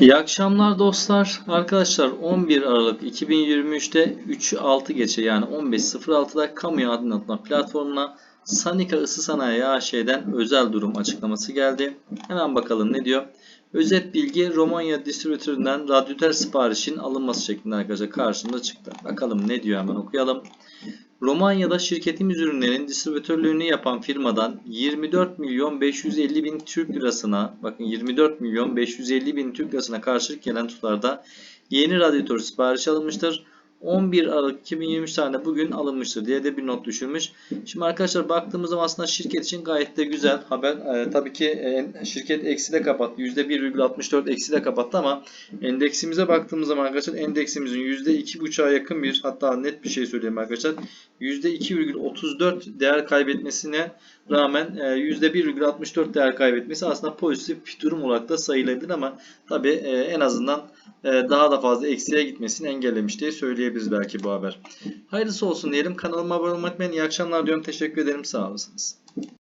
İyi akşamlar dostlar. Arkadaşlar 11 Aralık 2023'te 3.6 geçe yani 15.06'da kamuya aydınlatma platformuna Sanika Isı Sanayi AŞ'den özel durum açıklaması geldi. Hemen bakalım ne diyor. Özet bilgi Romanya distribütöründen radyatör siparişin alınması şeklinde arkadaşlar karşımıza çıktı. Bakalım ne diyor hemen okuyalım. Romanya'da şirketimiz ürünlerin distribütörlüğünü yapan firmadan 24 milyon 550 bin Türk lirasına bakın 24 milyon 550 bin Türk lirasına karşılık gelen tutarda yeni radyatör siparişi alınmıştır. 11 Aralık 2023 tarihinde bugün alınmıştır diye de bir not düşürmüş. Şimdi arkadaşlar baktığımız zaman aslında şirket için gayet de güzel haber. Ee, tabii ki e, şirket ekside kapattı. %1,64 ekside kapattı ama endeksimize baktığımız zaman arkadaşlar endeksimizin %2,5'a yakın bir hatta net bir şey söyleyeyim arkadaşlar. %2,34 değer kaybetmesine rağmen e, %1,64 değer kaybetmesi aslında pozitif bir durum olarak da sayılabilir ama tabii e, en azından e, daha da fazla eksiye gitmesini engellemiş diye söyleyebiliriz belki bu haber. Hayırlısı olsun diyelim. Kanalıma abone olmayı unutmayın. İyi akşamlar diyorum. Teşekkür ederim. Sağ olasınız.